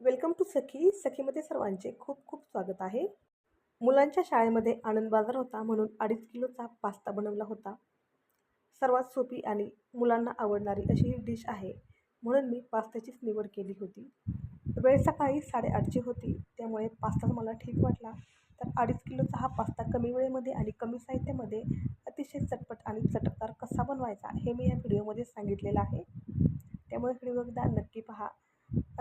Welcome to सखी. सखीमध्ये सर्वांचे खूप खूप स्वागत आहे. मुलांच्या शाळेमध्ये आनंद बाजार होता म्हणून अडीच किलोचा पास्ता बनवला होता. सर्वात सोपी आणि मुलांना आवडणारी अशी ही डिश आहे. म्हणून मी पास्त्याचीच निवड केली होती. वेळ सकाळी साडेआठची होती. त्यामुळे पास्ता मला ठीक वाटला. तर अडीच किलोचा हा पास्ता कमी वेळेमध्ये आणि कमी साहित्यामध्ये अतिशय चटपट आणि चटकदार कसा बनवायचा हे मी या व्हिडिओमध्ये सांगितलेलं आहे. त्यामुळे व्हिडिओ एकदा नक्की पहा.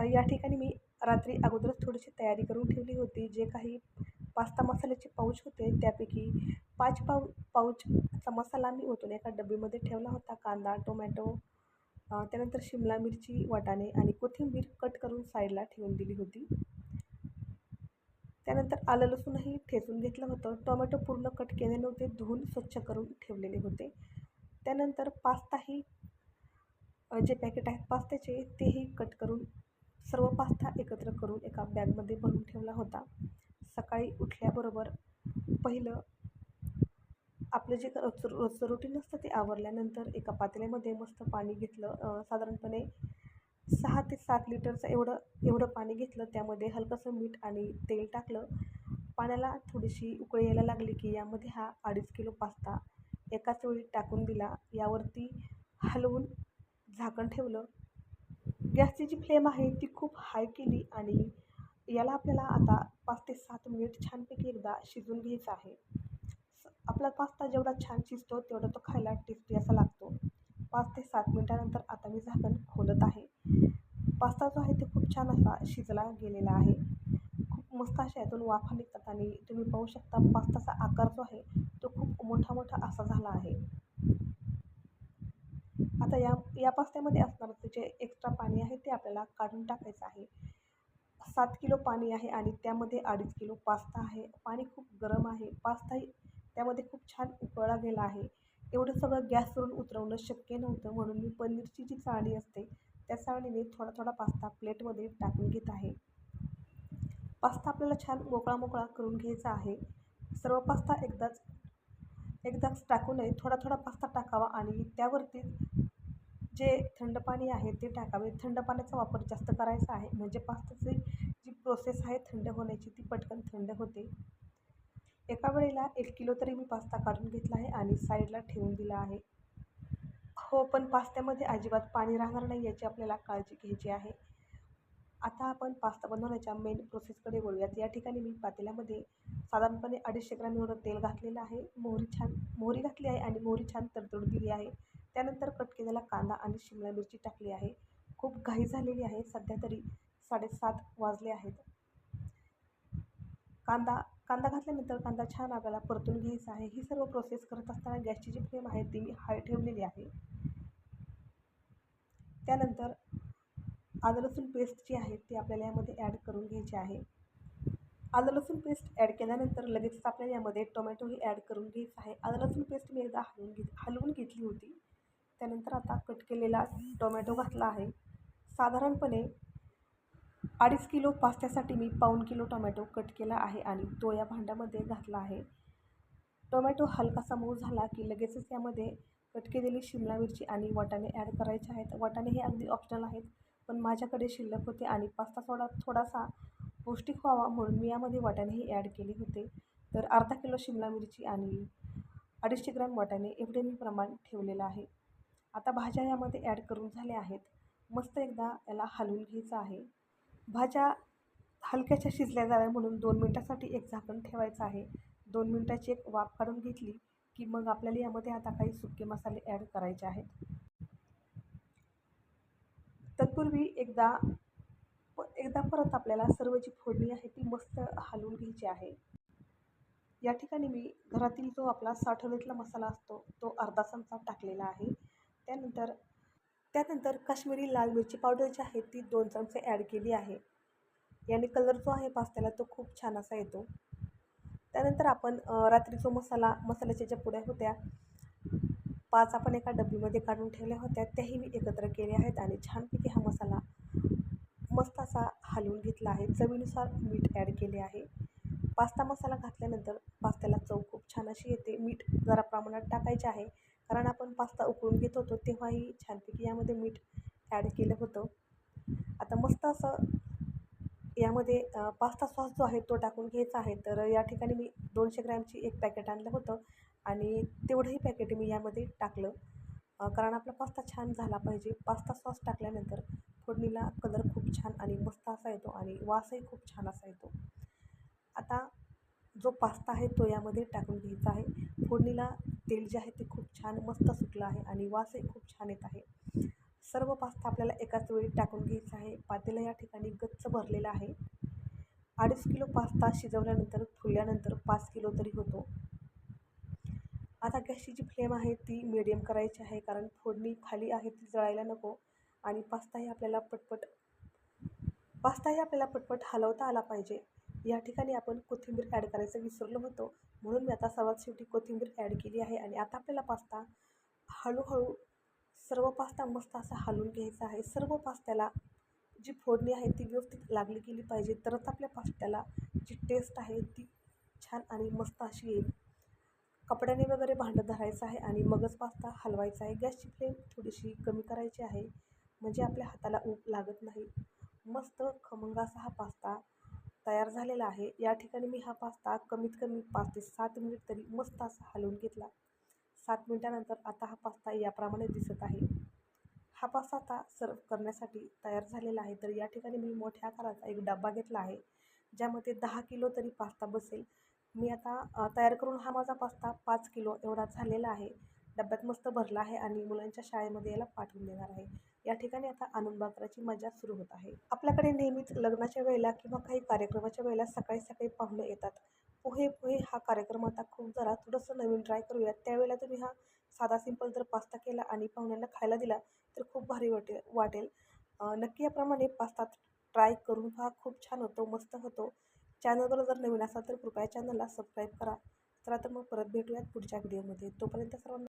या ठिकाणी मी रात्री अगोदरच थोडीशी तयारी करून ठेवली होती. जे काही पास्ता मसाल्याचे पाऊच होते त्यापैकी पाच पाऊ पाऊचचा मसाला मी ओतून एका डब्बीमध्ये ठेवला होता. कांदा टोमॅटो त्यानंतर शिमला मिरची वाटाणे आणि कोथिंबीर कट करून साईडला ठेवून दिली होती. त्यानंतर आलं लसूणही ठेचून घेतलं होतं. टोमॅटो पूर्ण कट केले नव्हते धुवून स्वच्छ करून ठेवलेले होते. त्यानंतर पास्ताही जे पॅकेट आहेत पास्त्याचे तेही कट करून सर्व पास्ता एकत्र करून एका बॅगमध्ये भरून ठेवला होता. सकाळी उठल्याबरोबर पहिलं आपलं जे रोज रोजचं रुटीन असतं ते आवरल्यानंतर एका पातेल्यामध्ये मस्त पाणी घेतलं. साधारणपणे सहा ते सात लिटरचं एवढं एवढं पाणी घेतलं. त्यामध्ये हलकंसं मीठ आणि तेल टाकलं. पाण्याला थोडीशी उकळी यायला लागली की यामध्ये हा अडीच किलो पास्ता एकाच वेळी टाकून दिला. यावरती हलवून झाकण ठेवलं. गॅसची जी फ्लेम आहे ती खूप हाय केली आणि याला आपल्याला आता पाच ते सात मिनिट छानपैकी एकदा शिजून घ्यायचं आहे. स- आपला पास्ता जेवढा छान शिजतो तेवढा तो खायला टेस्टी असा लागतो. पाच ते सात मिनिटानंतर आता मी झाकण खोलत आहे. पास्ता जो आहे तो खूप छान असा शिजला गेलेला आहे. खूप मस्त अशा यातून वाफा निघतात आणि तुम्ही पाहू शकता पास्ताचा आकार जो आहे तो खूप मोठा मोठा असा झाला आहे. आता या या पास्त्यामध्ये असणारं ते जे एक्स्ट्रा पाणी आहे ते आपल्याला काढून टाकायचं आहे. सात किलो पाणी आहे आणि त्यामध्ये अडीच किलो पास्ता आहे. पाणी खूप गरम आहे. पास्ताही त्यामध्ये खूप छान उकळला गेला आहे. एवढं सगळं गॅसवरून उतरवणं शक्य नव्हतं. म्हणून मी पनीरची जी चाळणी असते त्या चाळणीने थोडा थोडा पास्ता प्लेटमध्ये टाकून घेत आहे. पास्ता आपल्याला छान मोकळा मोकळा करून घ्यायचा आहे. सर्व पास्ता एकदाच एकदाच टाकू नये थोडा थोडा पास्ता टाकावा आणि त्यावरती जे थंड पाणी आहे ते टाकावे. थंड पाण्याचा वापर जास्त करायचा आहे. म्हणजे पास्ताची जी प्रोसेस आहे थंड होण्याची ती पटकन थंड होते. एका वेळेला एक किलो तरी मी पास्ता काढून घेतला आहे आणि साईडला ठेवून दिला आहे. हो पण पास्त्यामध्ये अजिबात पाणी राहणार नाही याची आपल्याला काळजी घ्यायची आहे. आता आपण पास्ता बनवण्याच्या मेन प्रोसेसकडे वळूयात. या ठिकाणी मी पातेल्यामध्ये साधारणपणे अडीचशे ग्रॅम एवढं तेल घातलेलं आहे. मोहरी छान मोहरी घातली आहे आणि मोहरी छान तडतडू दिली आहे. त्यानंतर कट केलेला कांदा आणि शिमला मिरची टाकली आहे. खूप घाई झालेली आहे. सध्या तरी साडेसात वाजले आहेत. कांदा कांदा घातल्यानंतर कांदा छान आपल्याला परतून घ्यायचा आहे. ही सर्व प्रोसेस करत असताना गॅसची जी फ्लेम आहे ती मी हाय ठेवलेली आहे. त्यानंतर आलं लसूण पेस्ट जी आहे ती आपल्याला यामध्ये ॲड करून घ्यायची आहे. आलं लसूण पेस्ट ॲड केल्यानंतर लगेचच आपल्याला यामध्ये टोमॅटोही ॲड करून घ्यायचं आहे. आलं लसूण पेस्ट मी एकदा हलवून घेत हलवून घेतली होती. त्यानंतर आता कट केलेला टोमॅटो घातला आहे. साधारणपणे अडीच किलो पास्त्यासाठी मी पाऊण किलो टोमॅटो कट केला आहे आणि तो या भांड्यामध्ये घातला आहे. टोमॅटो हलकासा मऊ झाला की लगेचच यामध्ये कट केलेली शिमला मिरची आणि वाटाणे ॲड करायचे आहेत. वाटाणे हे अगदी ऑप्शनल आहेत पण माझ्याकडे शिल्लक होते आणि पास्ता थोडा थोडासा पौष्टिक व्हावा म्हणून मी यामध्ये वाटाणेही ॲड केले होते. तर अर्धा किलो शिमला मिरची आणि अडीचशे ग्रॅम वाटाणे एवढे मी प्रमाण ठेवलेलं आहे. आता भाज्या यामध्ये ॲड करून झाल्या आहेत. मस्त एकदा याला हलवून घ्यायचं आहे. भाज्या हलक्याच्या शिजल्या जाव्या म्हणून दोन मिनटासाठी एक झाकण ठेवायचं आहे. दोन मिनटाची एक वाफ काढून घेतली की मग आपल्याला यामध्ये आता काही सुके मसाले ॲड करायचे आहेत. तत्पूर्वी एकदा प- एकदा परत आपल्याला सर्व जी फोडणी आहे ती मस्त हलवून घ्यायची आहे. या ठिकाणी मी घरातील जो आपला साठवणीतला मसाला असतो तो अर्धा चमचा टाकलेला आहे. त्यानंतर त्यानंतर काश्मीरी लाल मिरची पावडर जी आहे ती दोन चमचे ॲड केली आहे. याने कलर जो आहे पास्त्याला तो खूप छान असा येतो. त्यानंतर आपण रात्री जो मसाला मसाल्याच्या ज्या पुड्या होत्या पाच आपण एका डब्बीमध्ये काढून ठेवल्या होत्या त्याही मी एकत्र केल्या आहेत आणि छानपैकी हा मसाला मस्त असा हलवून घेतला आहे. चवीनुसार मीठ ॲड केले आहे. पास्ता मसाला घातल्यानंतर पास्त्याला चव खूप छान अशी येते. मीठ जरा प्रमाणात टाकायचे आहे. कारण आपण पास्ता उकळून घेत होतो तेव्हाही छानपैकी यामध्ये मीठ ॲड केलं होतं. आता मस्त असं यामध्ये पास्ता सॉस जो आहे तो टाकून घ्यायचा आहे. तर या ठिकाणी मी दोनशे ग्रॅमची एक पॅकेट आणलं होतं आणि तेवढंही पॅकेट मी यामध्ये टाकलं. कारण आपला पास्ता छान झाला पाहिजे. पास्ता सॉस टाकल्यानंतर फोडणीला कलर खूप छान आणि मस्त असा येतो आणि वासही खूप छान असा येतो. आता जो पास्ता आहे तो यामध्ये टाकून घ्यायचा आहे. फोडणीला तेल जे आहे ते खूप छान मस्त सुटलं आहे आणि वासही खूप छान येत आहे. सर्व पास्ता आपल्याला एकाच वेळी टाकून घ्यायचा आहे. पातेलं या ठिकाणी गच्च भरलेलं आहे. अडीच किलो पास्ता शिजवल्यानंतर फुलल्यानंतर पाच किलो तरी होतो. आता गॅसची जी फ्लेम आहे ती मिडियम करायची आहे कारण फोडणी खाली आहे ती जळायला नको आणि पास्ताही आपल्याला पटपट पास्ताही आपल्याला पटपट हलवता आला पाहिजे. या ठिकाणी आपण कोथिंबीर ॲड करायचं विसरलो होतो. म्हणून मी आता सर्वात शेवटी कोथिंबीर ॲड केली आहे आणि आता आपल्याला पास्ता हळूहळू सर्व पास्ता मस्त असा हलवून घ्यायचा आहे. सर्व पास्त्याला जी फोडणी आहे ती व्यवस्थित लागली गेली पाहिजे. तरच आपल्या पास्त्याला जी टेस्ट आहे ती छान आणि मस्त अशी येईल. कपड्याने वगैरे भांडं धरायचं आहे आणि मगच पास्ता हलवायचा आहे. गॅसची फ्लेम थोडीशी कमी करायची आहे. म्हणजे आपल्या हाताला ऊब लागत नाही. मस्त खमंग असा हा पास्ता तयार झालेला आहे. या ठिकाणी मी हा पास्ता कमीत कमी पाच ते सात मिनिट तरी मस्त असा हलवून घेतला. सात मिनटानंतर आता हा पास्ता याप्रमाणे दिसत आहे. हा पास्ता आता सर्व करण्यासाठी तयार झालेला आहे. तर या ठिकाणी मी मोठ्या आकाराचा एक डबा घेतला आहे ज्यामध्ये दहा किलो तरी पास्ता बसेल. मी आता तयार करून हा माझा पास्ता पाच किलो एवढा झालेला आहे. डब्यात मस्त भरला आहे आणि मुलांच्या शाळेमध्ये याला पाठवून देणार आहे. या ठिकाणी आता आनंद बाजाराची मजा सुरू होत आहे. आपल्याकडे नेहमीच लग्नाच्या वेळेला किंवा काही कार्यक्रमाच्या वेळेला सकाळी सकाळी पाहुणे येतात. पोहे पोहे हा कार्यक्रम आता खूप जरा थोडंसं नवीन ट्राय करूयात. त्यावेळेला तुम्ही हा साधा सिंपल जर पास्ता केला आणि पाहुण्यांना खायला दिला तर खूप भारी वाटेल वाटेल. नक्की याप्रमाणे पास्ता ट्राय करून हा खूप छान होतो मस्त होतो. चॅनलवर जर नवीन असाल तर कृपया चॅनलला सबस्क्राईब करा. चला तर मग परत भेटूयात पुढच्या व्हिडिओमध्ये तोपर्यंत सर्वांना